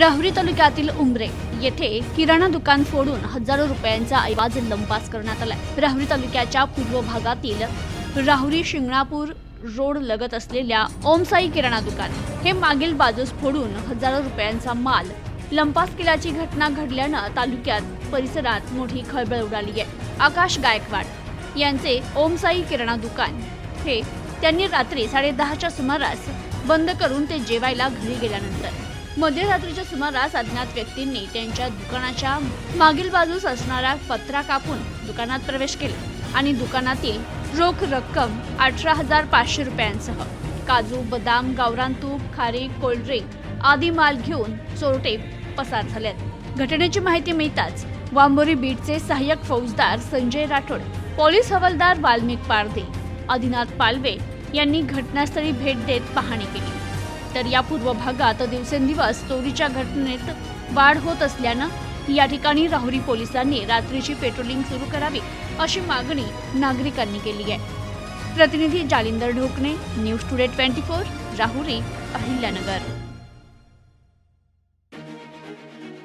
राहुरी तालुक्यातील उमरे येथे किराणा दुकान फोडून हजारो रुपयांचा ऐवाज लंपास करण्यात आलाय. राहुरी तालुक्याच्या पूर्व भागातील राहुरी शिंगणापूर रोड लगत असलेल्या ओमसाई किराणा दुकान हे मागील बाजूस फोडून हजारो रुपयांचा माल लंपास केल्याची घटना घडल्यानं तालुक्यात परिसरात मोठी खळबळ उडाली आहे. आकाश गायकवाड यांचे ओमसाई किराणा दुकान हे त्यांनी रात्री साडेदहाच्या सुमारास बंद करून ते जेवायला घरी गेल्यानंतर मध्यरात्रीच्या सुमारास अज्ञात व्यक्तींनी त्यांच्या दुकानाच्या मागील बाजूस असणारा पत्रा कापून दुकानात प्रवेश केला आणि दुकानातील रोख रक्कम अठरा हजार पाचशे रुपयांसह काजू बदाम गावरान तूप खारी कोल्ड्रिंक आदी माल घेऊन चोरटे पसार झालेत. घटनेची माहिती मिळताच वांबोरी बीटचे सहाय्यक फौजदार संजय राठोड पोलीस हवालदार वाल्मिक पारदे आदिनाथ पालवे यांनी घटनास्थळी भेट देत पाहणी केली. तर या पूर्व भागात दिवसेंदिवस चोरीच्या घटनेत वाढ होत असल्यानं या ठिकाणी राहुरी पोलिसांनी रात्रीची पेट्रोलिंग सुरू करावी अशी मागणी नागरिकांनी केली आहे. प्रतिनिधी Jalindar Dhokane news today twenty four Rahuri Ahilyanagar.